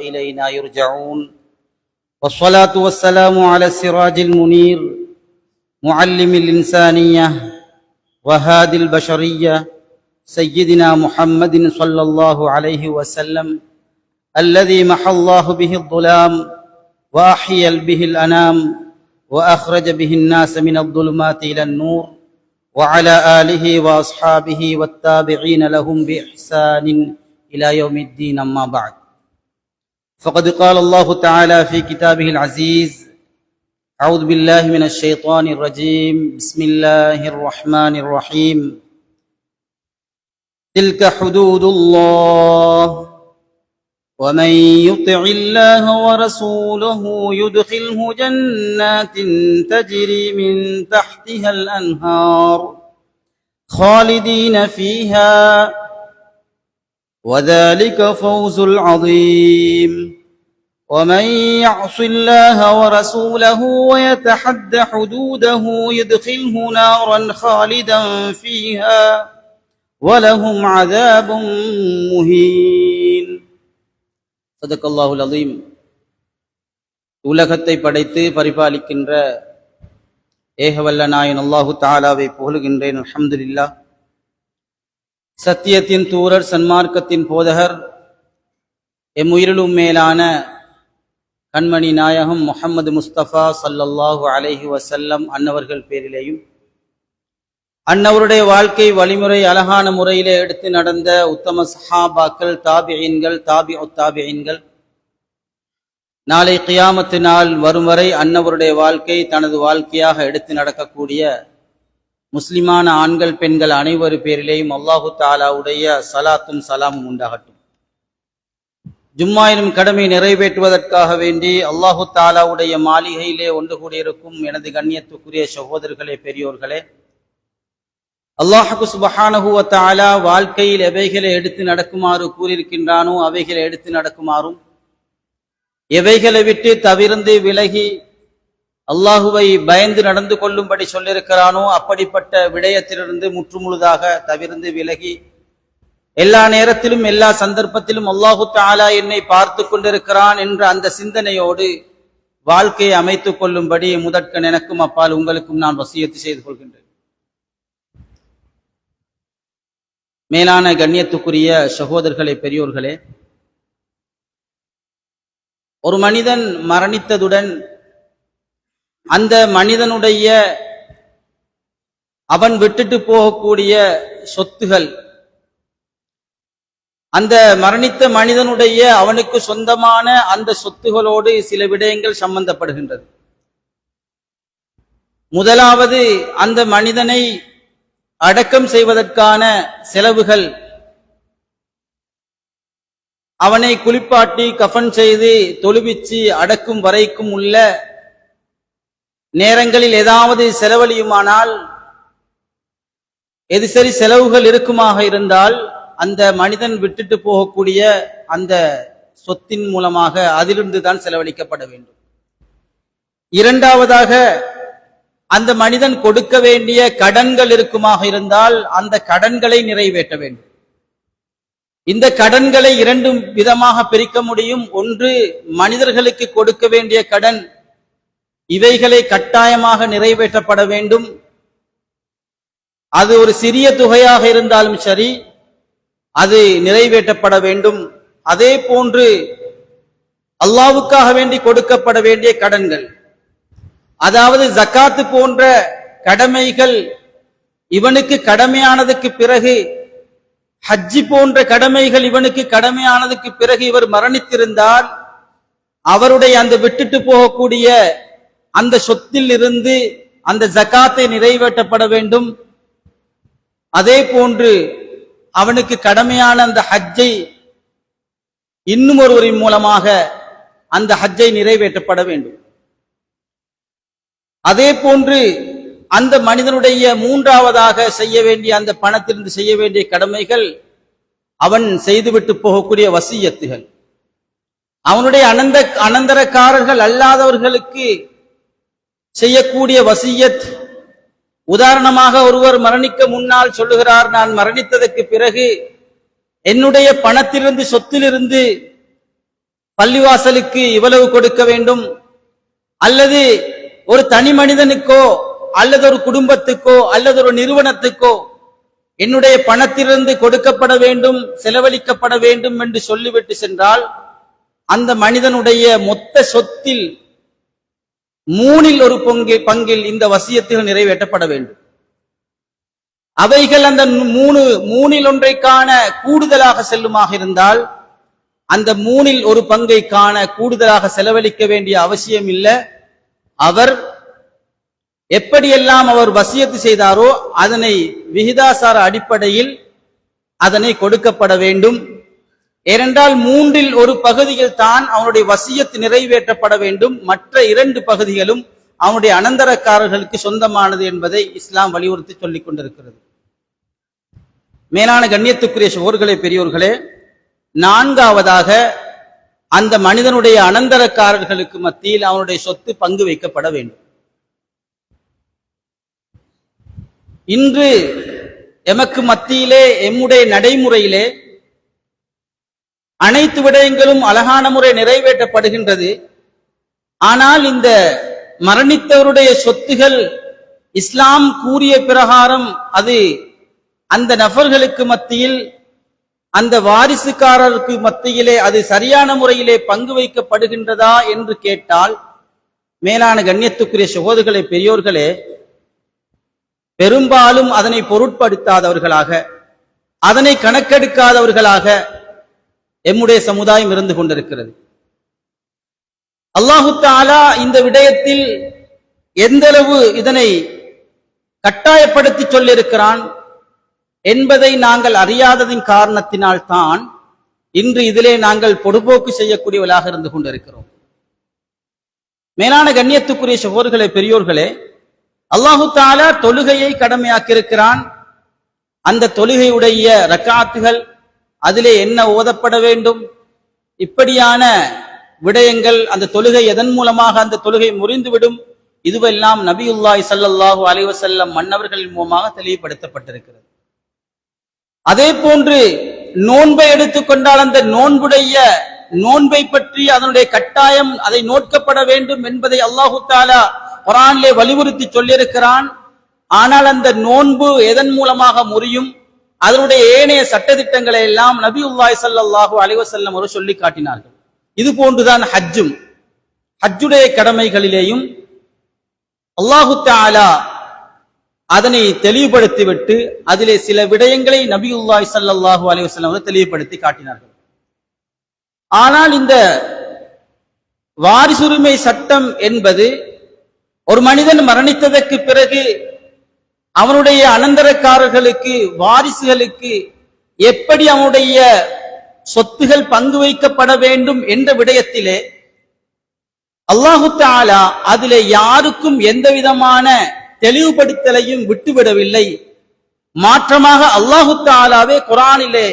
إلينا يرجعون. والصلاة والسلام على السراج المنير معلم الإنسانية وهادي البشرية سيدنا محمد صلى الله عليه وسلم الذي محى الله به الظلام وأحيا به الأنام وأخرج به الناس من الظلمات إلى النور وعلى آله وأصحابه والتابعين لهم بإحسان إلى يوم الدين أما بعد. فقد قال الله تعالى في كتابه العزيز أعوذ بالله من الشيطان الرجيم بسم الله الرحمن الرحيم. تلك حدود الله ومن يطع الله ورسوله يدخله جنات تجري من تحتها الأنهار خالدين فيها وذلك فوز العظيم ومن يعص الله ورسوله ويتحد حدوده يدخله نارا خالدا فيها ولهم عذاب مهين صدق الله العظيم உலகத்தை படைத்து பரிபாலிக்கின்ற ஏகவல்ல நாயன் அல்லாஹு தாலாவை புகழுகின்றேன் அல்ஹம்துலில்லாஹ் சத்தியத்தின் தூரர் சன்மார்க்கத்தின் போதகர் எம் உயிரிலும் மேலான கண்மணி நாயகம் முகமது முஸ்தபா சல்லல்லாஹு அலஹி வசல்லம் அன்னவர்கள் பேரிலேயும் அன்னவருடைய வாழ்க்கை வழிமுறை அழகான முறையிலே எடுத்து நடந்த உத்தம சஹாபாக்கள் தாபியன்கள் தாபி ஒத்தாபியன்கள் நாளை கியாமத்து நாள் வரும் வரை அன்னவருடைய வாழ்க்கை தனது வாழ்க்கையாக எடுத்து நடக்கக்கூடிய முஸ்லிமான ஆண்கள் பெண்கள் அனைவரு பேரிலேயும் அல்லாஹு தாலாவுடைய சலாத்தும் சலாமும் உண்டாகட்டும். ஜும்மா எனும் கடமை நிறைவேற்றுவதற்காக வேண்டி அல்லாஹு தாலாவுடைய மாளிகையிலே ஒன்று கூடியிருக்கும் எனது கண்ணியத்துக்குரிய சகோதரர்களே பெரியோர்களே அல்லாஹு சுபஹானஹுவ தாலா வாழ்க்கையில் எவைகளை எடுத்து நடக்குமாறு கூறியிருக்கின்றானோ அவைகளை எடுத்து நடக்குமாறும் எவைகளை விட்டு தவிர்ந்து விலகி அல்லாஹுவை பயந்து நடந்து கொள்ளும்படி சொல்லியிருக்கிறானோ அப்படிப்பட்ட விடயத்திலிருந்து முற்றுமுழுதாக தவிர்ந்து விலகி எல்லா நேரத்திலும் எல்லா சந்தர்ப்பத்திலும் அல்லாஹு தாலா என்னை பார்த்து கொண்டிருக்கிறான் என்ற அந்த சிந்தனையோடு வாழ்க்கையை அமைத்துக் கொள்ளும்படி முதற்கன் எனக்கும் அப்பால் உங்களுக்கும் நான் வசியத்து செய்து கொள்கின்றேன். மேலான கண்ணியத்துக்குரிய சகோதரர்களே பெரியோர்களே ஒரு மனிதன் மரணித்ததுடன் அந்த மனிதனுடைய அவன் விட்டுட்டு போகக்கூடிய சொத்துகள் அந்த மரணித்த மனிதனுடைய அவனுக்கு சொந்தமான அந்த சொத்துகளோடு சில விடயங்கள் சம்பந்தப்படுகின்றது. முதலாவது அந்த மனிதனை அடக்கம் செய்வதற்கான செலவுகள். அவனை குளிப்பாட்டி கஃபன் செய்து தொழுவிச்சு அடக்கும் வரைக்கும் உள்ள நேரங்களில் ஏதாவது செலவழியுமானால் எது சரி செலவுகள் இருக்குமாக இருந்தால் அந்த மனிதன் விட்டுட்டு போகக்கூடிய அந்த சொத்தின் மூலமாக அதிலிருந்து தான் செலவழிக்கப்பட வேண்டும். இரண்டாவதாக அந்த மனிதன் கொடுக்க வேண்டிய கடன்கள் இருக்குமாக இருந்தால் அந்த கடன்களை நிறைவேற்ற வேண்டும். இந்த கடன்களை இரண்டும் விதமாக பிரிக்க முடியும். ஒன்று மனிதர்களுக்கு கொடுக்க வேண்டிய கடன் இவைகளை கட்டாயமாக நிறைவேற்றப்பட வேண்டும். அது ஒரு சிறிய தொகையாக இருந்தாலும் சரி அது நிறைவேற்றப்பட வேண்டும். அதே போன்று அல்லாவுக்காக வேண்டி கொடுக்கப்பட வேண்டிய கடன்கள் அதாவது ஜக்காத்து போன்ற கடமைகள் இவனுக்கு கடமையானதுக்கு பிறகு ஹஜ்ஜி போன்ற கடமைகள் இவனுக்கு கடமையானதுக்கு பிறகு இவர் மரணித்திருந்தால் அவருடைய அந்த விட்டுட்டு போகக்கூடிய அந்த சொத்தில் இருந்து அந்த ஜக்காத்தை நிறைவேற்றப்பட வேண்டும். அதே போன்று அவனுக்கு கடமையான அந்த ஹஜ்ஜை இன்னும் ஒருவரின் மூலமாக அந்த ஹஜ்ஜை நிறைவேற்றப்பட வேண்டும். அதே போன்று அந்த மனிதனுடைய மூன்றாவதாக செய்ய வேண்டிய அந்த பணத்திலிருந்து செய்ய வேண்டிய கடமைகள் அவன் செய்துவிட்டு போகக்கூடிய வசியத்துகள். அவனுடைய அனந்த அனந்தரக்காரர்கள் அல்லாதவர்களுக்கு செய்யக்கூடிய வசியத். உதாரணமாக ஒருவர் மரணிக்க முன்னால் சொல்லுகிறார் நான் மரணித்ததற்கு பிறகு என்னுடைய பணத்திலிருந்து சொத்திலிருந்து பள்ளிவாசலுக்கு இவ்வளவு கொடுக்க வேண்டும்? அல்லது ஒரு தனி மனிதனுக்கோ அல்லது ஒரு குடும்பத்துக்கோ அல்லது ஒரு நிறுவனத்துக்கோ என்னுடைய பணத்திலிருந்து கொடுக்கப்பட வேண்டும் செலவழிக்கப்பட வேண்டும் என்று சொல்லிவிட்டு சென்றால் அந்த மனிதனுடைய மொத்த சொத்தில் மூணில் ஒரு பங்கு பங்கில் இந்த வசியத்துகள் நிறைவேற்றப்பட வேண்டும். அவைகள் அந்த மூணு மூணில் ஒன்றை காண கூடுதலாக செல்லுமாக இருந்தால் அந்த மூணில் ஒரு பங்கை காண கூடுதலாக செலவழிக்க வேண்டிய அவசியம் இல்லை. அவர் எப்படியெல்லாம் அவர் வசியத்து செய்தாரோ அதனை விகிதாசார அடிப்படையில் அதனை கொடுக்கப்பட வேண்டும். ஏனென்றால் மூன்றில் ஒரு பகுதியில் தான் அவனுடைய வசியத்து நிறைவேற்றப்பட வேண்டும். மற்ற இரண்டு பகுதிகளும் அவனுடைய அனந்தரக்காரர்களுக்கு சொந்தமானது என்பதை இஸ்லாம் வலியுறுத்தி சொல்லிக் கொண்டிருக்கிறது. மேலான கண்ணியத்துக்குரிய சோர்களே பெரியோர்களே நான்காவதாக அந்த மனிதனுடைய அனந்தரக்காரர்களுக்கு மத்தியில் அவனுடைய சொத்து பங்கு வைக்கப்பட வேண்டும். இன்று எமக்கு மத்தியிலே எம்முடைய நடைமுறையிலே அனைத்து விடயங்களும் அழகான முறை நிறைவேற்றப்படுகின்றது. ஆனால் இந்த மரணித்தவருடைய சொத்துகள் இஸ்லாம் கூறிய பிரகாரம் அது அந்த நபர்களுக்கு மத்தியில் அந்த வாரிசுக்காரருக்கு மத்தியிலே அது சரியான முறையிலே பங்கு வைக்கப்படுகின்றதா என்று கேட்டால் மேலான கண்ணியத்துக்குரிய சகோதரர்களே பெரியோர்களே பெரும்பாலும் அதனை பொருட்படுத்தாதவர்களாக அதனை கணக்கெடுக்காதவர்களாக எம்முடைய சமுதாயம் இருந்து கொண்டிருக்கிறது. அல்லாஹு தாலா இந்த விடயத்தில் எந்தளவு இதனை கட்டாயப்படுத்தி சொல்லியிருக்கிறான் என்பதை நாங்கள் அறியாததின் காரணத்தினால் தான் இன்று இதிலே நாங்கள் பொடுபோக்கு செய்யக்கூடியவர்களாக இருந்து கொண்டிருக்கிறோம். மேலான கண்ணியத்துக்குரிய சகோதரர்களே பெரியோர்களே அல்லாஹு தாலா தொழுகையை கடமையாக்கியிருக்கிறான். அந்த தொழுகையுடைய ரக்காத்துகள் அதிலே என்ன ஓதப்பட வேண்டும்? இப்படியான விடயங்கள் அந்த தொழுகை எதன் மூலமாக அந்த தொழுகை முறிந்துவிடும்? இதுவெல்லாம் நபியுல்லாய் சல்லல்லாஹு அலைவசல்லம் மன்னவர்களின் மூலமாக தெளிவுபடுத்தப்பட்டிருக்கிறது. அதே போன்று நோன்பை எடுத்துக்கொண்டால் அந்த நோன்புடைய நோன்பை பற்றி அதனுடைய கட்டாயம் அதை நோட்கப்பட வேண்டும் என்பதை அல்லாஹு தாலா குரானிலே வலியுறுத்தி சொல்லியிருக்கிறான். ஆனால் அந்த நோன்பு எதன் மூலமாக முறியும்? அதனுடைய ஏனைய சட்டதிட்டங்களை எல்லாம் நபி உல்லாய் சல்லாஹூ அலைவசல்லம் ஒரு சொல்லி காட்டினார்கள். இது போன்றுதான் ஹஜ்ஜும். ஹஜ்ஜுடைய கடமைகளிலேயும் அல்லாஹு தாலா அதனை தெளிவுபடுத்திவிட்டு அதிலே சில விடயங்களை நபியுல்லாய் சல்லாஹூ அலைவசல்லம் அவர்கள் தெளிவுபடுத்தி காட்டினார்கள். ஆனால் இந்த வாரிசுரிமை சட்டம் என்பது ஒரு மனிதன் மரணித்ததற்கு பிறகு அவனுடைய அனந்தரக்காரர்களுக்கு வாரிசுகளுக்கு எப்படி அவனுடைய சொத்துகள் பங்கு வைக்கப்பட வேண்டும் என்ற விடயத்திலே அல்லாஹு தாலா அதிலே யாருக்கும் எந்த விதமான தெளிவுபடுத்தலையும் விட்டுவிடவில்லை. மாற்றமாக அல்லாஹு தாலாவே குரானிலே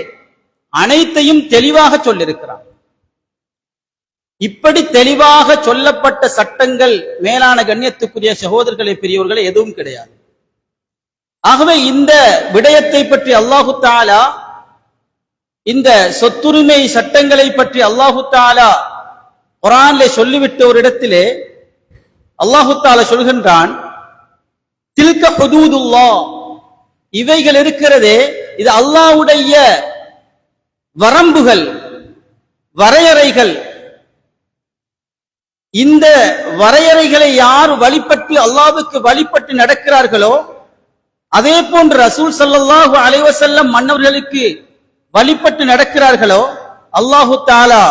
அனைத்தையும் தெளிவாக சொல்லிருக்கிறார் இப்படி தெளிவாக சொல்லப்பட்ட சட்டங்கள் மேலான கண்ணியத்துக்குரிய சகோதரர்களை பெரியவர்களை எதுவும் கிடையாது. ஆகவே இந்த விடயத்தை பற்றி அல்லாஹு தாலா இந்த சொத்துரிமை சட்டங்களை பற்றி அல்லாஹு தாலா குரான்ல சொல்லிவிட்ட ஒரு இடத்திலே அல்லாஹு தாலா சொல்கின்றான் தில்க ஹுதூதுல்லா இவைகள் இருக்கிறதே இது அல்லாஹ்வுடைய வரம்புகள் வரையறைகள். இந்த வரையறைகளை யார் வழிபட்டு அல்லாவுக்கு வழிபட்டு நடக்கிறார்களோ அதே போன்று ரசூல் சல்லாஹூ அலைவசல்லம் மன்னர்களுக்கு வழிபட்டு நடக்கிறார்களோ அல்லாஹு தாலா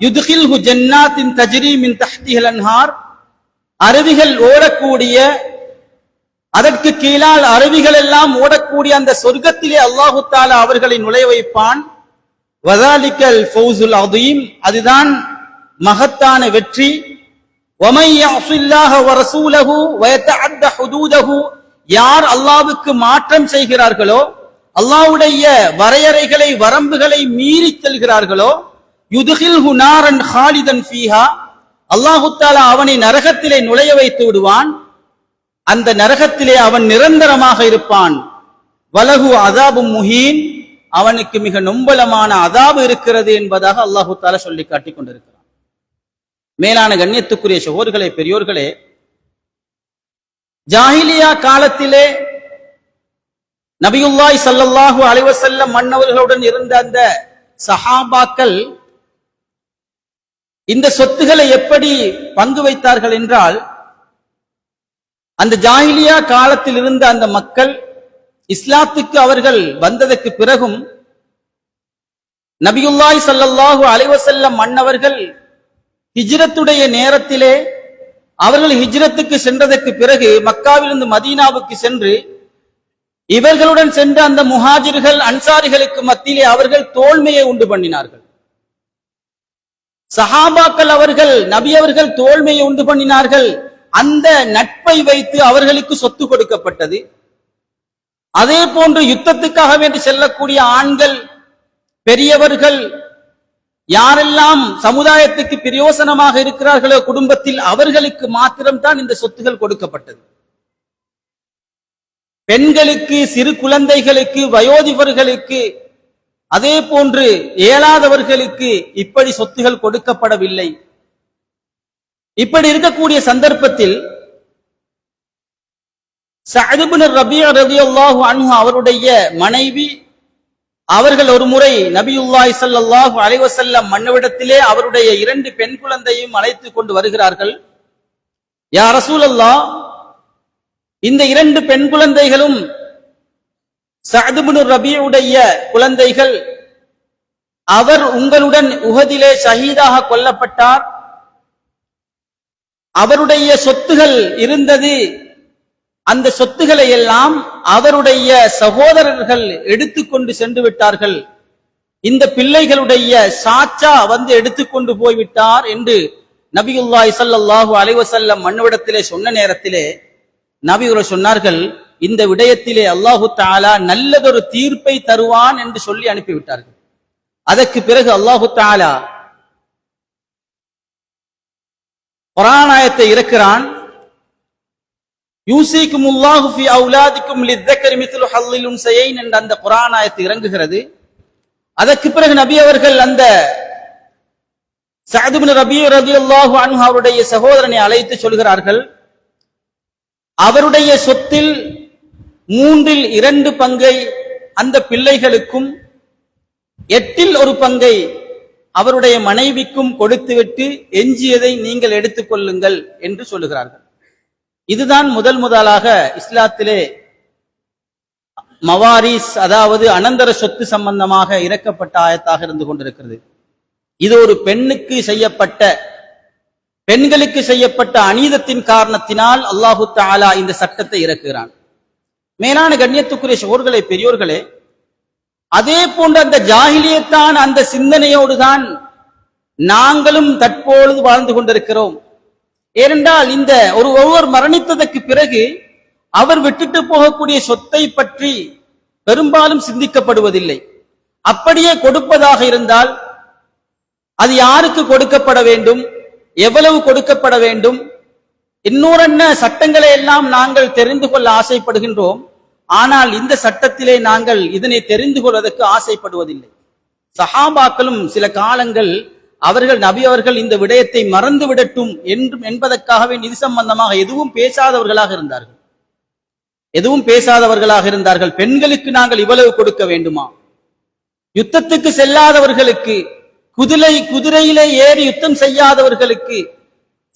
யுதுகில் ஜன்னாத்தின் தஜ்ரி மின் தஹ்திஹல் அன்ஹார் அருவிகள் ஓடக்கூடிய அதற்கு கீழால் அருவிகள் எல்லாம் ஓடக்கூடிய அந்த சொர்க்கத்திலே அல்லாஹு தாலா அவர்களை நுழைய வைப்பான். வதாலிக்கல் ஃபௌசுல் அதீம் அதுதான் மகத்தான வெற்றி. ஒமையா சுல்லாஹ வரசூலஹு வயத்த அத்த ஹுதூதஹு யார் அல்லாவுக்கு மாற்றம் செய்கிறார்களோ அல்லாஹ்வுடைய வரையறைகளை வரம்புகளை மீறி செல்கிறார்களோ யுதுகில் ஹுனாரன் ஹாலிதன் ஃபீஹா அல்லாஹுத்தாலா அவனை நரகத்திலே நுழைய வைத்து விடுவான். அந்த நரகத்திலே அவன் நிரந்தரமாக இருப்பான். வலகு அதாபு முஹீன் அவனுக்கு மிக நொம்பலமான அதாபு இருக்கிறது என்பதாக அல்லாஹு தாலா சொல்லி காட்டிக் கொண்டிருக்கிறான். மேலான கண்ணியத்துக்குரிய சகோதர்களே பெரியோர்களே ஜாஹிலியா காலத்திலே நபியுல்லாய் சல்லல்லாஹு அலைஹி மன்னவர்களுடன் இருந்த அந்த சஹாபாக்கள் இந்த சொத்துக்களை எப்படி பங்கு வைத்தார்கள் என்றால் அந்த ஜாஹிலியா காலத்தில் இருந்த அந்த மக்கள் இஸ்லாத்துக்கு அவர்கள் வந்ததற்கு பிறகும் நபியுல்லாய் சல்லல்லாஹு அலைஹி மன்னவர்கள் ஹிஜ்ரத்துடைய நேரத்திலே அவர்கள் ஹிஜ்ரத்துக்கு சென்றதற்கு பிறகு மக்காவிலிருந்து மதீனாவுக்கு சென்று இவர்களுடன் சென்ற அந்த முஹாஜிர்கள் அன்சாரிகளுக்கு மத்தியிலே அவர்கள் தோல்மையை உண்டு பண்ணினார்கள். சஹாபாக்கள் அவர்கள் நபி அவர்கள் தோல்மையை உண்டு பண்ணினார்கள். அந்த நட்பை வைத்து அவர்களுக்கு சொத்து கொடுக்கப்பட்டது. அதே போன்று யுத்தத்துக்காக வேண்டி செல்லக்கூடிய ஆண்கள் பெரியவர்கள் யாரெல்லாம் சமுதாயத்துக்கு பிரயோசனமாக இருக்கிறார்களோ குடும்பத்தில் அவர்களுக்கு மாத்திரம்தான் இந்த சொத்துகள் கொடுக்கப்பட்டது. பெண்களுக்கு சிறு குழந்தைகளுக்கு வயோதிபர்களுக்கு அதே போன்று இயலாதவர்களுக்கு இப்படி சொத்துகள் கொடுக்கப்படவில்லை. இப்படி இருக்கக்கூடிய சந்தர்ப்பத்தில் சஅதுபின் ரபியா ரலியல்லாஹு அன்ஹு அவருடைய மனைவி அவர்கள் ஒரு முறை நபியுல்லாய் ஸல்லல்லாஹு அலைவசல்லம் மன்னவிடத்திலே அவருடைய இரண்டு பெண் குழந்தையும் அழைத்து கொண்டு வருகிறார்கள். யா ரசூலல்லாஹ் இந்த இரண்டு பெண் குழந்தைகளும் சதுபுனு ரபியுடைய குழந்தைகள் அவர் உங்களுடன் உகதிலே ஷஹீதாக கொல்லப்பட்டார். அவருடைய சொத்துகள் இருந்தது. அந்த சொத்துக்களை எல்லாம் அவருடைய சகோதரர்கள் எடுத்துக்கொண்டு சென்று விட்டார்கள் இந்த பிள்ளைகளுடைய சாச்சா வந்து எடுத்துக்கொண்டு போய்விட்டார் என்று நபியுல்லாய் சல்லாஹு அலைவசல்லம் மண்ணுவிடத்திலே சொன்ன நேரத்திலே நபிகள் சொன்னார்கள் இந்த விடயத்திலே அல்லாஹு தாலா நல்லதொரு தீர்ப்பை தருவான் என்று சொல்லி அனுப்பிவிட்டார்கள். அதற்கு பிறகு அல்லாஹு தாலா புராணாயத்தை இறக்கிறான். யூசிக்கும் உல்லாஹு ஃபி அவுலாதிக்கும் லித்தக்கரி மித்லு ஹல்லிலும் செய்யின் என்ற அந்த குரானாயத்து இறங்குகிறது. அதற்கு பிறகு நபி அவர்கள் அந்த சஅதுபின் ரபி ரலியல்லாஹு அன்ஹு அவருடைய சகோதரனை அழைத்து சொல்கிறார்கள் அவருடைய சொத்தில் மூன்றில் இரண்டு பங்கை அந்த பிள்ளைகளுக்கும் எட்டில் ஒரு பங்கை அவருடைய மனைவிக்கும் கொடுத்துவிட்டு எஞ்சியதை நீங்கள் எடுத்துக்கொள்ளுங்கள் என்று சொல்லுகிறார்கள். இதுதான் முதல் முதலாக இஸ்லாத்திலே மவாரிஸ் அதாவது அனந்தர சொத்து சம்பந்தமாக இறக்கப்பட்ட ஆயத்தாக இருந்து கொண்டிருக்கிறது. இது ஒரு பெண்ணுக்கு செய்யப்பட்ட பெண்களுக்கு செய்யப்பட்ட அநீதத்தின் காரணத்தினால் அல்லாஹு தாலா இந்த சட்டத்தை இறக்குகிறான். மேலான கண்ணியத்துக்குரிய சோர்களே பெரியோர்களே அதே போன்ற அந்த ஜாகிலியத்தான் அந்த சிந்தனையோடு தான் நாங்களும் தற்பொழுது வாழ்ந்து கொண்டிருக்கிறோம். ஏனென்றால் இந்த ஒரு ஒருவர் மரணித்ததற்கு பிறகு அவர் விட்டுட்டு போகக்கூடிய சொத்தை பற்றி பெரும்பாலும் சிந்திக்கப்படுவதில்லை. அப்படியே கொடுப்பதாக இருந்தால் அது யாருக்கு கொடுக்கப்பட வேண்டும்? எவ்வளவு கொடுக்கப்பட வேண்டும்? இன்னொரென்ன சட்டங்களை எல்லாம் நாங்கள் தெரிந்து கொள்ள ஆசைப்படுகின்றோம். ஆனால் இந்த சட்டத்திலே நாங்கள் இதனை தெரிந்து கொள்வதற்கு ஆசைப்படுவதில்லை. சஹாபாக்களும் சில காலங்கள் அவர்கள் நபி அவர்கள் இந்த விடயத்தை மறந்து விடட்டும் என்றும் என்பதற்காகவே நிதி சம்பந்தமாக எதுவும் பேசாதவர்களாக இருந்தார்கள். எதுவும் பேசாதவர்களாக இருந்தார்கள். பெண்களுக்கு நாங்கள் இவ்வளவு கொடுக்க வேண்டுமா? யுத்தத்துக்கு செல்லாதவர்களுக்கு குதிரை குதிரையிலே ஏறி யுத்தம் செய்யாதவர்களுக்கு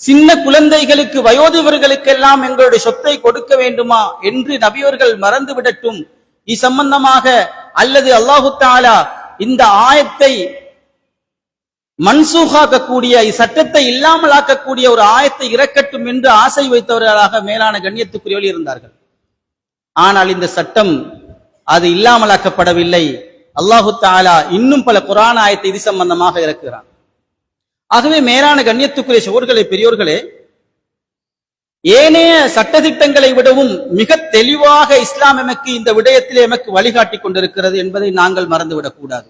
சின்ன குழந்தைகளுக்கு வயோதிபர்களுக்கெல்லாம் எங்களுடைய சொத்தை கொடுக்க வேண்டுமா என்று நபியவர்கள் மறந்து விடட்டும் இது சம்பந்தமாக அல்லது அல்லாஹு தாலா இந்த ஆயத்தை மன்சூகாக்கக்கூடிய இச்சட்டத்தை இல்லாமல் ஆக்கக்கூடிய ஒரு ஆயத்தை இறக்கட்டும் என்று ஆசை வைத்தவர்களாக மேலான கண்ணியத்துக்குரியவர்கள் இருந்தார்கள். ஆனால் இந்த சட்டம் அது இல்லாமலாக்கப்படவில்லை. அல்லாஹு தாலா இன்னும் பல குரான ஆயத்தை இது சம்பந்தமாக இறக்குகிறான். ஆகவே மேலான கண்ணியத்துக்குரிய சோர்களே பெரியோர்களே ஏனைய சட்டதிட்டங்களை விடவும் மிக தெளிவாக இஸ்லாம் எமக்கு இந்த விடயத்திலே எமக்கு வழிகாட்டி கொண்டிருக்கிறது என்பதை நாங்கள் மறந்துவிடக் கூடாது.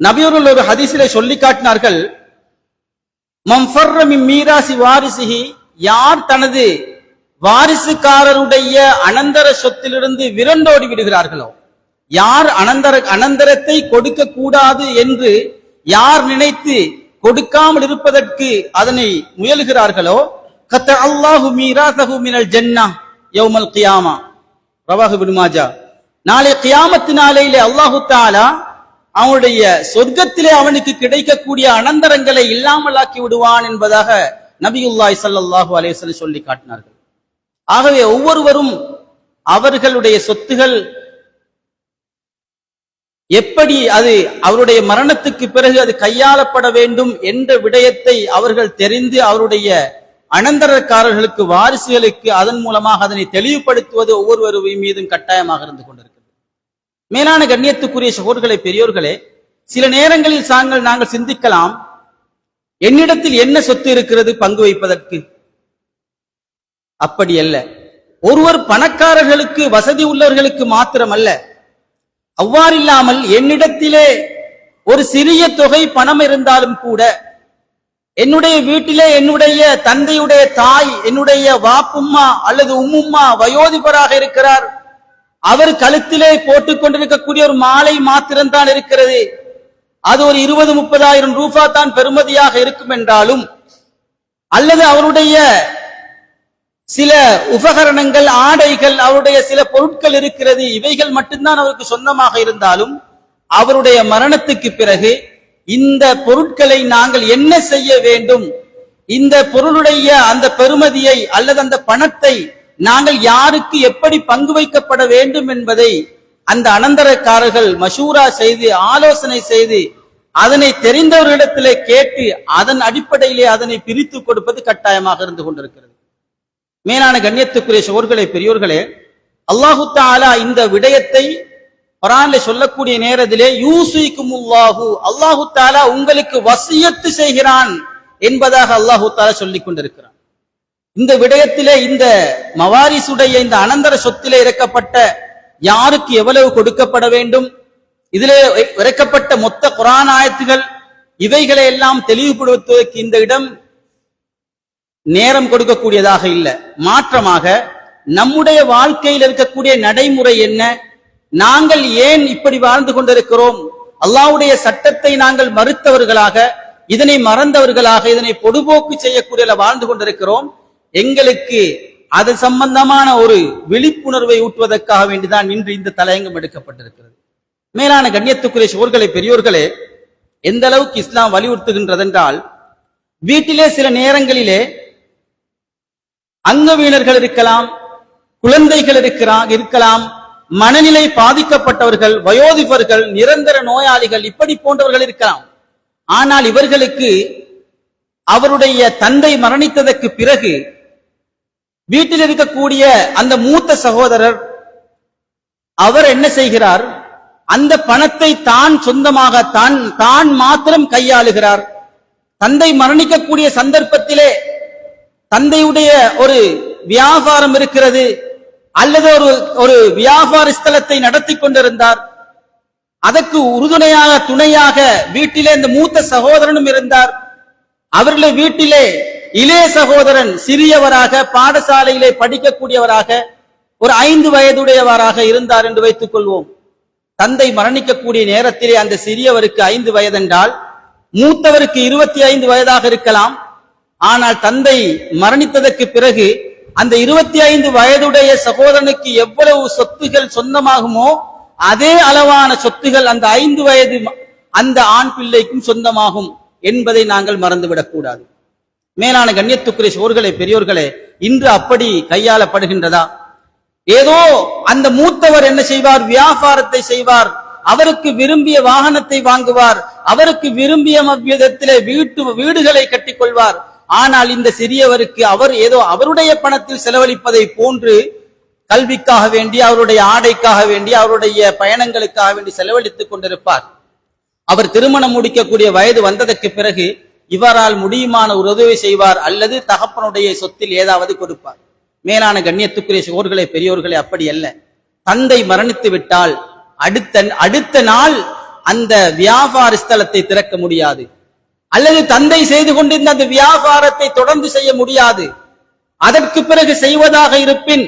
நபியர்கள் ஒரு ஹதீஸிலே சொல்லி காட்டினார்கள் மீராசி வாரிசிஹி யார் தனது வாரிசுக்காரருடைய அனந்தர சொத்திலிருந்து விரண்டோடி விடுகிறார்களோ யார் அனந்தர அனந்தரத்தை கொடுக்க கூடாது என்று யார் நினைத்து கொடுக்காமல் இருப்பதற்கு அதனை முயலுகிறார்களோ கத்த அல்லாஹு மீராசஹு மினல் ஜன்னா யௌமல் கியாமா ரவாஹு பின் மாஜா. நாளை கியாமத்து நாளையிலே அல்லாஹு தாலா அவனுடைய சொர்க்கத்திலே அவனுக்கு கிடைக்கக்கூடிய அனந்தரங்களை இல்லாமலாக்கி விடுவான் என்பதாக நபியுல்லாய் சல்லாஹூ அலைஹி சொல்லி காட்டினார்கள். ஆகவே ஒவ்வொருவரும் அவர்களுடைய சொத்துகள் எப்படி அது அவருடைய மரணத்துக்கு பிறகு அது கையாளப்பட வேண்டும் என்ற விடயத்தை அவர்கள் தெரிந்து அவருடைய அனந்தரக்காரர்களுக்கு வாரிசுகளுக்கு அதன் மூலமாக அதனை தெளிவுபடுத்துவது ஒவ்வொருவரும் மீதும் கட்டாயமாக இருந்து கொண்டிருக்கிறது. மேலான கண்ணியத்துக்குரிய சகோதர்களை பெரியோர்களே சில நேரங்களில் சாங்கள் நாங்கள் சிந்திக்கலாம் என்னிடத்தில் என்ன சொத்து இருக்கிறது பங்கு வைப்பதற்கு? அப்படி அல்ல. ஒருவர் பணக்காரர்களுக்கு வசதி உள்ளவர்களுக்கு மாத்திரமல்ல. அவ்வாறில்லாமல் என்னிடத்திலே ஒரு சிறிய தொகை பணம் இருந்தாலும் கூட என்னுடைய வீட்டிலே என்னுடைய தந்தையுடைய தாய் என்னுடைய வாப்பும்மா அல்லது உம்மும்மா வயோதிபராக இருக்கிறார். அவர் கழுத்திலே போட்டுக் கொண்டிருக்கக்கூடிய ஒரு மாலை மாத்திரம்தான் இருக்கிறது. அது ஒரு இருபது முப்பதாயிரம் ரூபா தான் பெறுமதியாக இருக்கும் என்றாலும் அல்லது அவருடைய சில உபகரணங்கள் ஆடைகள் அவருடைய சில பொருட்கள் இருக்கிறது இவைகள் மட்டும்தான் அவருக்கு சொந்தமாக இருந்தாலும் அவருடைய மரணத்துக்கு பிறகு இந்த பொருட்களை நாங்கள் என்ன செய்ய வேண்டும்? இந்த பொருளுடைய அந்த பெருமதியை அல்லது அந்த பணத்தை நாங்கள் யாருக்கு எப்படி பங்கு வைக்கப்பட வேண்டும் என்பதை அந்த அனந்தரக்காரர்கள் மஷூரா செய்து ஆலோசனை செய்து அதனை தெரிந்தவர்களிடத்திலே கேட்டு அதன் அடிப்படையிலே அதனை பிரித்து கொடுப்பது கட்டாயமாக இருந்து கொண்டிருக்கிறது. மேலான கண்ணியத்துக்குரிய சோர்களே பெரியோர்களே அல்லாஹு தாலா இந்த விடயத்தை பரான்ல சொல்லக்கூடிய நேரத்திலே யூசிக்குமுல்லாஹு அல்லாஹு தாலா உங்களுக்கு வசியத்து செய்கிறான் என்பதாக அல்லாஹு தாலா சொல்லிக் கொண்டிருக்கிறான். இந்த விடயத்திலே இந்த மவாரிசுடைய இந்த அனந்தர சொத்திலே இறக்கப்பட்ட யாருக்கு எவ்வளவு கொடுக்கப்பட வேண்டும்? இதிலே இறக்கப்பட்ட மொத்த குரான் ஆயத்துகள் இவைகளை எல்லாம் தெளிவுபடுத்துவதற்கு இந்த இடம் நேரம் கொடுக்கக்கூடியதாக இல்லை. மாற்றமாக நம்முடைய வாழ்க்கையில் இருக்கக்கூடிய நடைமுறை என்ன? நாங்கள் ஏன் இப்படி வாழ்ந்து கொண்டிருக்கிறோம்? அல்லாவுடைய சட்டத்தை நாங்கள் மறுத்தவர்களாக இதனை மறந்தவர்களாக இதனை பொதுபோக்கு செய்யக்கூடிய வாழ்ந்து கொண்டிருக்கிறோம். எங்களுக்கு அது சம்பந்தமான ஒரு விழிப்புணர்வை ஊட்டுவதற்காக வேண்டிதான் இன்று இந்த தலையங்கம் எடுக்கப்பட்டிருக்கிறது. மேலான கண்ணியத்துக்குரிய சோர்களே பெரியோர்களே எந்த அளவுக்கு இஸ்லாம் வலியுறுத்துகின்றதென்றால் வீட்டிலே சில நேரங்களிலே அங்கவீனர்கள் இருக்கலாம் குழந்தைகள் இருக்கிறான் இருக்கலாம் மனநிலை பாதிக்கப்பட்டவர்கள் வயோதிபர்கள் நிரந்தர நோயாளிகள் இப்படி போன்றவர்கள் இருக்கலாம். ஆனால் இவர்களுக்கு அவருடைய தந்தை மரணித்ததற்கு பிறகு வீட்டில் இருக்கக்கூடிய அந்த மூத்த சகோதரர் அவர் என்ன செய்கிறார்? அந்த பணத்தை தான் சொந்தமாக தான் தான் மாத்திரம் கையாளுகிறார். தந்தை மரணிக்கக்கூடிய சந்தர்ப்பத்திலே தந்தையுடைய ஒரு வியாபாரம் இருக்கிறது அல்லது ஒரு ஒரு வியாபார ஸ்தலத்தை நடத்தி கொண்டிருந்தார். அதற்கு உறுதுணையாக துணையாக வீட்டிலே இந்த மூத்த சகோதரனும் இருந்தார். அவர்களை வீட்டிலே இளைய சகோதரன் சிறியவராக பாடசாலையிலே படிக்கக்கூடியவராக ஒரு ஐந்து வயதுடையவராக இருந்தார் என்று வைத்துக் கொள்வோம். தந்தை மரணிக்கக்கூடிய நேரத்திலே அந்த சிறியவருக்கு ஐந்து வயதென்றால் மூத்தவருக்கு இருபத்தி ஐந்து வயதாக இருக்கலாம். ஆனால் தந்தை மரணித்ததற்கு பிறகு அந்த இருபத்தி ஐந்து வயதுடைய சகோதரனுக்கு எவ்வளவு சொத்துகள் சொந்தமாகுமோ அதே அளவான சொத்துகள் அந்த ஐந்து வயது அந்த ஆண் பிள்ளைக்கும் சொந்தமாகும் என்பதை நாங்கள் மறந்துவிடக் கூடாது மேலான கண்ணியத்துக்குரிய சோர்களே பெரியோர்களே இன்று அப்படி கையாளப்படுகின்றதா? ஏதோ அந்த மூத்தவர் என்ன செய்வார்? வியாபாரத்தை செய்வார். அவருக்கு விரும்பிய வாகனத்தை வாங்குவார். அவருக்கு விரும்பிய விதத்திலே வீட்டு வீடுகளை கட்டிக்கொள்வார். ஆனால் இந்த சிறியவருக்கு அவர் ஏதோ அவருடைய பணத்தில் செலவழிப்பதை போன்று கல்விக்காக வேண்டி அவருடைய ஆடைக்காக வேண்டி அவருடைய பயணங்களுக்காக வேண்டி செலவழித்துக் கொண்டிருப்பார். அவர் திருமணம் முடிக்கக்கூடிய வயது வந்ததற்கு பிறகு இவரால் முடியுமான ஒரு உதவி செய்வார் அல்லது தகப்பனுடைய சொத்தில் ஏதாவது கொடுப்பார். மேலான கண்ணியத்துக்குரிய சோர்களே பெரியோர்களே அப்படி அல்ல. தந்தை மரணித்து விட்டால் அடுத்த அடுத்த நாள் அந்த வியாபார ஸ்தலத்தை திறக்க முடியாது. அல்லது தந்தை செய்து கொண்டிருந்த அந்த வியாபாரத்தை தொடர்ந்து செய்ய முடியாது. அதற்கு பிறகு செய்வதாக இருப்பின்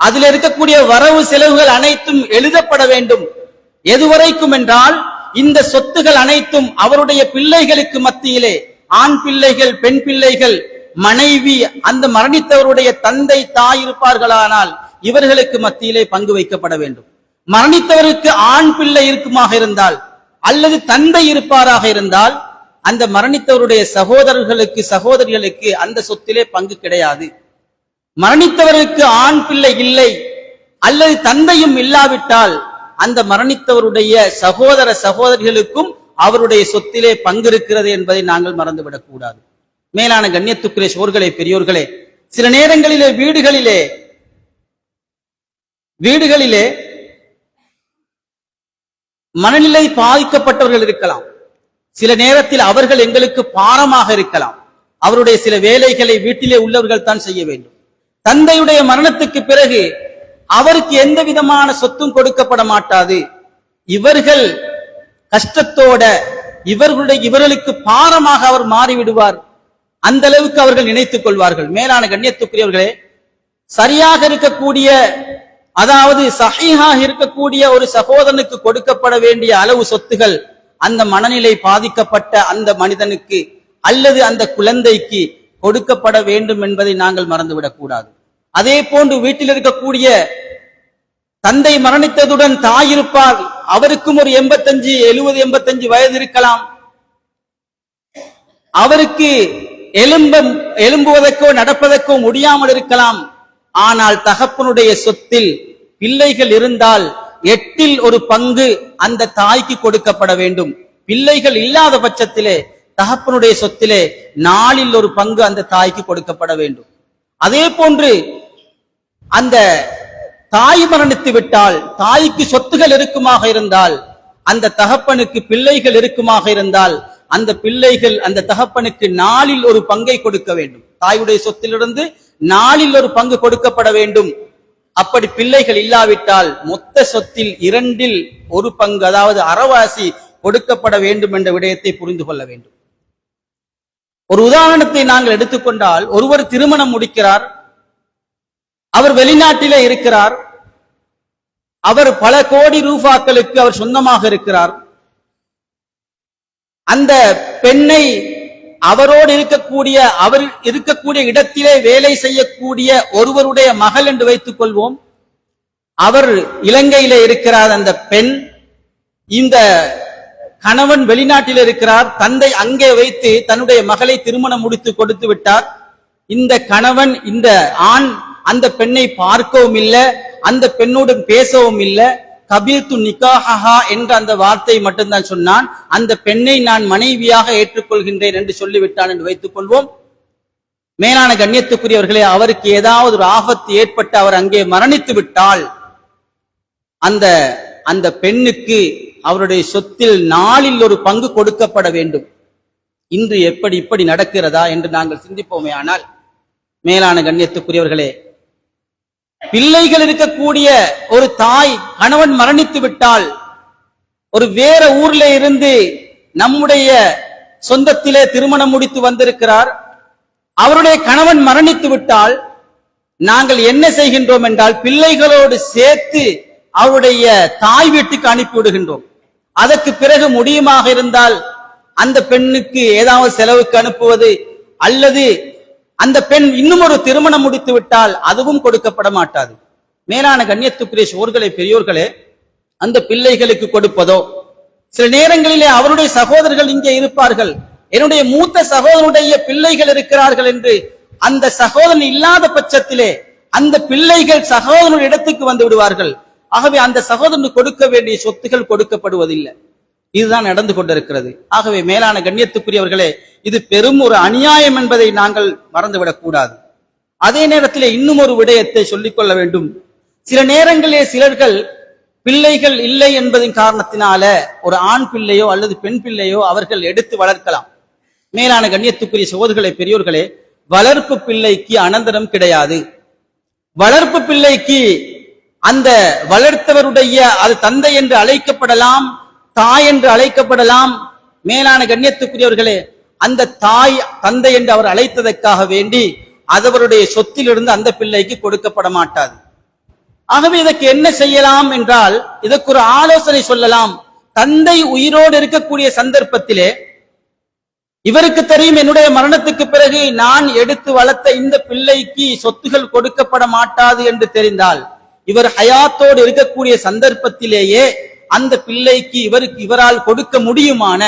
அதில் இருக்கக்கூடிய வரவு செலவுகள் அனைத்தும் எழுதப்பட வேண்டும். எதுவரைக்கும் என்றால் இந்த சொத்துகள் அனைத்தும் அவருடைய பிள்ளைகளுக்கு மத்தியிலே ஆண் பிள்ளைகள் பெண் பிள்ளைகள் மனைவி அந்த மரணித்தவருடைய தந்தை தாய் இருப்பார்களானால் இவர்களுக்கு மத்தியிலே பங்கு வைக்கப்பட வேண்டும். மரணித்தவருக்கு ஆண் பிள்ளை இருக்குமாக இருந்தால் அல்லது தந்தை இருப்பாராக இருந்தால் அந்த மரணித்தவருடைய சகோதரர்களுக்கு சகோதரிகளுக்கு அந்த சொத்திலே பங்கு கிடையாது. மரணித்தவருக்கு ஆண் பிள்ளை இல்லை அல்லது தந்தையும் இல்லாவிட்டால் அந்த மரணித்தவருடைய சகோதர சகோதரிகளுக்கும் அவருடைய சொத்திலே பங்கு இருக்கிறது என்பதை நாங்கள் மறந்துவிடக் கூடாது. மேலான கண்ணியத்துக்குரிய சோர்களே பெரியோர்களே சில நேரங்களிலே வீடுகளிலே வீடுகளிலே மனநிலை பாதிக்கப்பட்டவர்கள் இருக்கலாம். சில நேரத்தில் அவர்கள் எங்களுக்கு பாரமாக இருக்கலாம். அவருடைய சில வேலைகளை வீட்டிலே உள்ளவர்கள் தான் செய்ய வேண்டும். தந்தையுடைய மரணத்துக்கு பிறகு அவருக்கு எந்த விதமான சொத்தும் கொடுக்கப்பட மாட்டாது. இவர்கள் கஷ்டத்தோட இவர்களுடைய இவர்களுக்கு பாரமாக அவர் மாறிவிடுவார். அந்த அளவுக்கு அவர்கள் நினைத்துக் கொள்வார்கள். மேலான கண்ணியத்துக்குரியவர்களே சரியாக இருக்கக்கூடிய அதாவது சஹீஹாக இருக்கக்கூடிய ஒரு சகோதரனுக்கு கொடுக்கப்பட வேண்டிய அளவு சொத்துகள் அந்த மனநிலை பாதிக்கப்பட்ட அந்த மனிதனுக்கு அல்லது அந்த குழந்தைக்கு கொடுக்கப்பட வேண்டும் என்பதை நாங்கள் மறந்துவிடக் கூடாது. அதே போன்று வீட்டில் இருக்கக்கூடிய தந்தை மரணித்ததுடன் தாய் இருப்பார் அவருக்கும் ஒரு எண்பத்தஞ்சு எழுபது எண்பத்தஞ்சு வயது இருக்கலாம். அவருக்கு எலும்ப எலும்புவதற்கோ நடப்பதற்கோ முடியாமல் இருக்கலாம். ஆனால் தகப்பனுடைய சொத்தில் பிள்ளைகள் இருந்தால் எட்டில் ஒரு பங்கு அந்த தாய்க்கு கொடுக்கப்பட வேண்டும். பிள்ளைகள் இல்லாத பட்சத்திலே தகப்பனுடைய சொத்திலே நாலில் ஒரு பங்கு அந்த தாய்க்கு கொடுக்கப்பட வேண்டும். அதே போன்று அந்த தாய் மரணித்து விட்டால் தாய்க்கு சொத்துகள் இருக்குமாக இருந்தால் அந்த தகப்பனுக்கு பிள்ளைகள் இருக்குமாக இருந்தால் அந்த பிள்ளைகள் அந்த தகப்பனுக்கு நாளில் ஒரு பங்கை கொடுக்க வேண்டும். தாயுடைய சொத்திலிருந்து நாளில் ஒரு பங்கு கொடுக்கப்பட வேண்டும். அப்படி பிள்ளைகள் இல்லாவிட்டால் மொத்த சொத்தில் இரண்டில் ஒரு பங்கு அதாவது அறவாசி கொடுக்கப்பட வேண்டும் என்ற விடயத்தை புரிந்து கொள்ள வேண்டும். ஒரு உதாரணத்தை நாங்கள் எடுத்துக்கொண்டால் ஒருவர் திருமணம் முடிக்கிறார் அவர் வெளிநாட்டிலே இருக்கிறார் அவர் பல கோடி ரூபாக்களுக்கு அவர் சொந்தமாக இருக்கிறார். அந்த பெண்ணை அவரோடு இருக்கக்கூடிய அவர் இருக்கக்கூடிய இடத்திலே வேலை செய்யக்கூடிய ஒருவருடைய மகள் என்று வைத்துக் கொள்வோம். அவர் இலங்கையில இருக்கிறார் அந்த பெண். இந்த கணவன் வெளிநாட்டில் இருக்கிறார். தந்தை அங்கே வைத்து தன்னுடைய மகளை திருமணம் முடித்து கொடுத்து விட்டார். இந்த கணவன் இந்த ஆண் அந்த பெண்ணை பார்க்கவும் இல்லை அந்த பெண்ணுடன் பேசவும் இல்லை. கபீர்த்து நிகாஹா என்ற அந்த வார்த்தை மட்டும்தான் சொன்னான். அந்த பெண்ணை நான் மனைவியாக ஏற்றுக்கொள்கின்றேன் என்று சொல்லிவிட்டான் என்று வைத்துக் கொள்வோம். மேலான கண்ணியத்துக்குரியவர்களே அவருக்கு ஏதாவது ஒரு ஆபத்து ஏற்பட்டு அவர் அங்கே மரணித்து விட்டால் அந்த அந்த பெண்ணுக்கு அவருடைய சொத்தில் நாளில் ஒரு பங்கு கொடுக்கப்பட வேண்டும். இன்று எப்படி இப்படி நடக்கிறதா என்று நாங்கள் சிந்திப்போமே ஆனால் மேலான கண்ணியத்துக்குரியவர்களே பிள்ளைகள் இருக்கக்கூடிய ஒரு தாய் கணவன் மரணித்து விட்டால் ஒரு வேற ஊர்ல இருந்து நம்முடைய சொந்தத்திலே திருமணம் முடித்து வந்திருக்கிறார். அவருடைய கணவன் மரணித்து விட்டால் நாங்கள் என்ன செய்கின்றோம் என்றால் பிள்ளைகளோடு சேர்த்து அவருடைய தாய் வீட்டுக்கு அனுப்பி விடுகின்றோம். அதற்கு பிறகு முடியுமாக இருந்தால் அந்த பெண்ணுக்கு ஏதாவது செலவுக்கு அனுப்புவது அல்லது அந்த பெண் இன்னும் ஒரு திருமணம் முடித்து விட்டால் அதுவும் கொடுக்கப்பட மாட்டாது. மேலான கண்ணியத்துக்குரிய சோர்களே பெரியோர்களே அந்த பிள்ளைகளுக்கு கொடுப்பதோ சில நேரங்களிலே அவருடைய சகோதரர்கள் இங்கே இருப்பார்கள். என்னுடைய மூத்த சகோதரனுடைய பிள்ளைகள் இருக்கிறார்கள் என்று அந்த சகோதரன் இல்லாத பட்சத்திலே அந்த பிள்ளைகள் சகோதரனுடைய இடத்துக்கு வந்து விடுவார்கள். ஆகவே அந்த சகோதரனுக்கு கொடுக்க வேண்டிய சொத்துகள் கொடுக்கப்படுவதில்லை. இதுதான் நடந்து கொண்டிருக்கிறது. ஆகவே மேலான கண்ணியத்துக்குரியவர்களே இது பெரும் ஒரு அநியாயம் என்பதை நாங்கள் மறந்துவிடக் கூடாது. அதே நேரத்தில் இன்னும் ஒரு விடயத்தை சொல்லிக் கொள்ள வேண்டும். சில நேரங்களிலே சிலர்கள் பிள்ளைகள் இல்லை என்பதின் காரணத்தினால ஒரு ஆண் பிள்ளையோ அல்லது பெண் பிள்ளையோ அவர்கள் எடுத்து வளர்க்கலாம். மேலான கண்ணியத்துக்குரிய சகோதரர்களே பெரியோர்களே வளர்ப்பு பிள்ளைக்கு அனந்தரம் கிடையாது. வளர்ப்பு பிள்ளைக்கு அந்த வளர்த்தவருடைய அது தந்தை என்று அழைக்கப்படலாம் தாய் என்று அழைக்கப்படலாம் மேலான கண்ணியத்துக்குரியவர்களே அந்த தாய் தந்தை என்று அவர் அழைத்ததற்காக வேண்டி அதவருடைய சொத்திலிருந்து அந்த பிள்ளைக்கு கொடுக்கப்பட மாட்டாது ஆகவே இதற்கு என்ன செய்யலாம் என்றால் இதற்கு ஒரு ஆலோசனை சொல்லலாம். தந்தை உயிரோடு இருக்கக்கூடிய சந்தர்ப்பத்திலே இவருக்கு தெரியும் என்னுடைய மரணத்துக்கு பிறகு நான் எடுத்து வளர்த்த இந்த பிள்ளைக்கு சொத்துகள் கொடுக்கப்பட மாட்டாது என்று தெரிந்தால் இவர் ஹயாத்தோடு இருக்கக்கூடிய சந்தர்ப்பத்திலேயே அந்த பிள்ளைக்கு இவருக்கு இவரால் கொடுக்க முடியுமான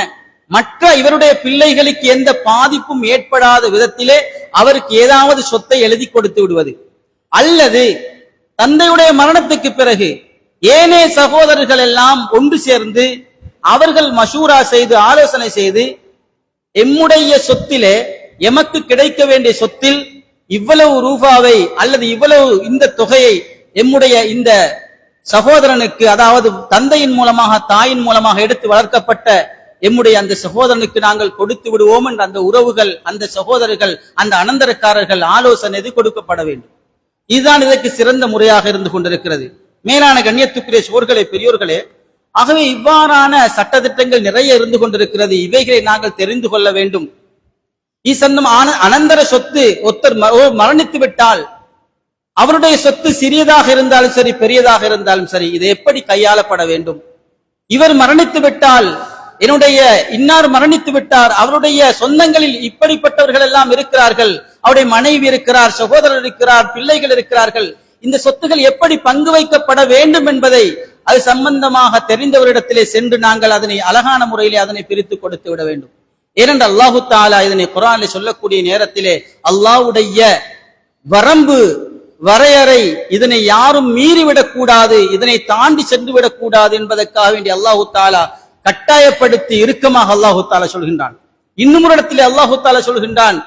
மற்ற இவருடைய பிள்ளைகளுக்கு எந்த பாதிப்பும் ஏற்படாத விதத்திலே அவருக்கு ஏதாவது சொத்தை எழுதி கொடுத்து விடுவது. அல்லது தந்தையுடைய மரணத்துக்கு பிறகு ஏனே சகோதரர்கள் எல்லாம் ஒன்று சேர்ந்து அவர்கள் மஷூரா செய்து ஆலோசனை செய்து எம்முடைய சொத்திலே எமக்கு கிடைக்க வேண்டிய சொத்தில் இவ்வளவு ரூபாவை அல்லது இவ்வளவு இந்த தொகையை எம்முடைய இந்த சகோதரனுக்கு அதாவது தந்தையின் மூலமாக தாயின் மூலமாக எடுத்து வளர்க்கப்பட்ட எம்முடைய அந்த சகோதரனுக்கு நாங்கள் கொடுத்து விடுவோம் என்ற அந்த உறவுகள் அந்த சகோதரர்கள் அந்த அனந்தரக்காரர்கள் ஆலோசனை எது கொடுக்கப்பட வேண்டும். இதுதான் இதற்கு சிறந்த முறையாக இருந்து கொண்டிருக்கிறது. மேலான கண்ணியத்துக்குரிய சோர்களே பெரியோர்களே ஆகவே இவ்வாறான சட்டத்திட்டங்கள் நிறைய இருந்து கொண்டிருக்கிறது. இவைகளை நாங்கள் தெரிந்து கொள்ள வேண்டும். ஈசந்தம் ஆன- அனந்தர சொத்து ஒருத்தர் ம- ஓ, மரணித்து விட்டால் அவருடைய சொத்து சிறியதாக இருந்தாலும் சரி பெரியதாக இருந்தாலும் சரி இது எப்படி கையாளப்பட வேண்டும்? இவர் மரணித்து விட்டால் என்னுடைய இன்னார் மரணித்து விட்டார் அவருடைய சொந்தங்களில் இப்படிப்பட்டவர்கள் எல்லாம் இருக்கிறார்கள் அவருடைய மனைவி இருக்கிறார் சகோதரர் இருக்கிறார் பிள்ளைகள் இருக்கிறார்கள் இந்த சொத்துகள் எப்படி பங்கு வைக்கப்பட வேண்டும் என்பதை அது சம்பந்தமாக தெரிந்தவரிடத்திலே சென்று நாங்கள் அதனை அழகான முறையிலே அதனை பிரித்து கொடுத்து விட வேண்டும். ஏனென்று அல்லாஹு தாலா இதனை குரானில் சொல்லக்கூடிய நேரத்திலே அல்லாஹ்வுடைய வரம்பு வரையறை இதனை யாரும் மீறிவிடக் கூடாது இதனை தாண்டி சென்று விடக் கூடாது என்பதற்காக வேண்டிய அல்லாஹு தாலா கட்டாயப்படுத்தி இறுக்கமாக அல்லாஹு தாலா சொல்கின்றான். இன்னும் ஒரு இடத்துல அல்லாஹு தாலா சொல்கின்றான்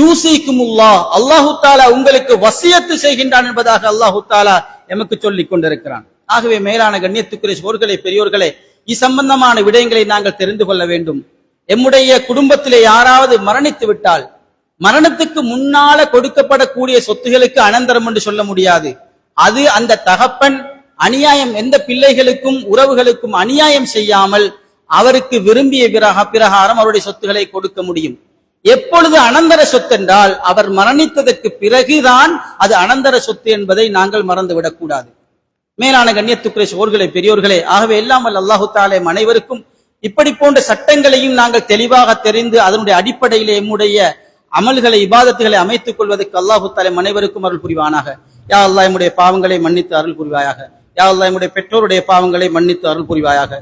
யூசிக்குமுல்லா அல்லாஹு தாலா உங்களுக்கு வசியத்து செய்கின்றான் என்பதாக அல்லாஹு தாலா எமக்கு சொல்லிக் கொண்டிருக்கிறான். ஆகவே மேலான கண்ணியத்துக்குரிய சோர்களே பெரியோர்களே இசம்பந்தமான விடயங்களை நாங்கள் தெரிந்து கொள்ள வேண்டும். எம்முடைய குடும்பத்திலே யாராவது மரணித்து விட்டால் மரணத்துக்கு முன்னால கொடுக்கப்படக்கூடிய சொத்துகளுக்கு அனந்தரம் என்று சொல்ல முடியாது. அது அந்த தகப்பன் அநியாயம் எந்த பிள்ளைகளுக்கும் உறவுகளுக்கும் அநியாயம் செய்யாமல் அவருக்கு விரும்பிய பிரகாரம் அவருடைய சொத்துக்களை கொடுக்க முடியும். எப்பொழுது அனந்தர சொத்து என்றால் அவர் மரணித்ததற்கு பிறகுதான் அது அனந்தர சொத்து என்பதை நாங்கள் மறந்துவிடக் கூடாது மேலான கண்ணியத்துக்குரிய சோர்களே பெரியோர்களே ஆகவே எல்லாம் அல்லாஹு தாலே அனைவருக்கும் இப்படி போன்ற சட்டங்களையும் நாங்கள் தெளிவாக தெரிந்து அதனுடைய அடிப்படையிலே எம்முடைய அமல்களை இபாதத்துகளை அமைத்துக் கொள்வதற்கு அல்லாஹு தாலை அனைவருக்கும் அருள் புரிவானாக. யா அல்லா எம்முடைய பாவங்களை மன்னித்து அருள் புரிவாயாக. யா அல்லா எம்முடைய பெற்றோருடைய பாவங்களை மன்னித்து அருள் புரிவாயாக.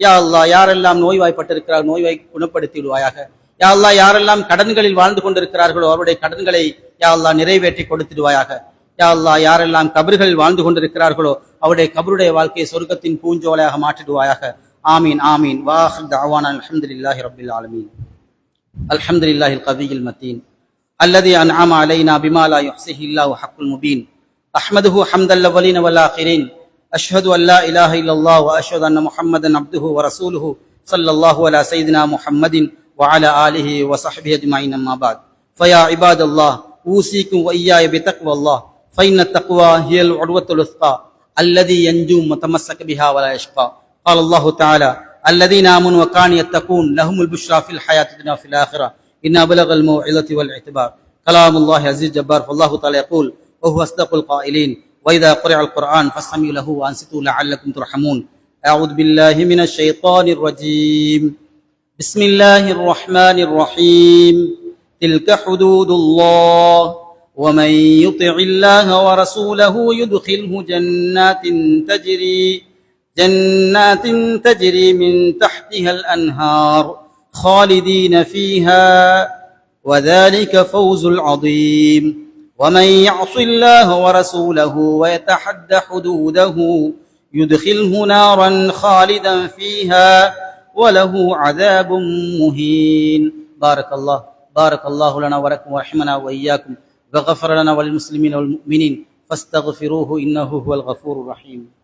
யா அல்லா யாரெல்லாம் நோய்வாய்ப்பட்டிருக்கிறார் நோய்வாய் குணப்படுத்தி விடுவாயாக யா அல்லா யாரெல்லாம் கடன்களில் வாழ்ந்து கொண்டிருக்கிறார்களோ அவருடைய கடன்களை யா அல்லா நிறைவேற்றி கொடுத்துடுவாயாக. யா அல்லா யாரெல்லாம் கபர்களில் வாழ்ந்து கொண்டிருக்கிறார்களோ அவருடைய கபருடைய வாழ்க்கையை சொர்க்கத்தின் பூஞ்சோலையாக மாற்றிடுவாயாக. ஆமீன் ஆமீன். வாஹ் தாவான் அலமதுல்லாஹி ரபில் ஆலமீன். الحمد لله القوي المتين الذي أنعم علينا بما لا يحصيه الله حق المبين. أحمده حمد الأولين والآخرين. أشهد أن لا إله إلا الله وأشهد أن محمدا عبده ورسوله صلى الله على سيدنا محمد وعلى آله وصحبه أجمعين أما بعد. فيا عباد الله أوصيكم وإياي بتقوى الله. فإن التقوى هي العروة الوثقى الذي ينجو متمسك بها ولا يشقى. قال الله تعالى الذين آمنوا وكانوا يتقون لهم البشرى في الحياة الدنيا وفي الآخرة. إن بلغ الموعظة والاعتبار. كلام الله عزيز جبار. فالله تعالى يقول وهو أصدق القائلين. وإذا قرئ القرآن فاستمعوا له وأنصتوا لعلكم ترحمون. أعوذ بالله من الشيطان الرجيم. بسم الله الرحمن الرحيم. تلك حدود الله. ومن يطع الله ورسوله يدخله جنات تجري جنات تجري من تحتها الأنهار خالدين فيها وذلك فوز العظيم. ومن يعص الله ورسوله ويتحد حدوده يدخله نارا خالدا فيها وله عذاب مهين. بارك الله بارك الله لنا ولكم ورحمنا وإياكم وغفر لنا وللمسلمين والمؤمنين فاستغفروه إنه هو الغفور الرحيم.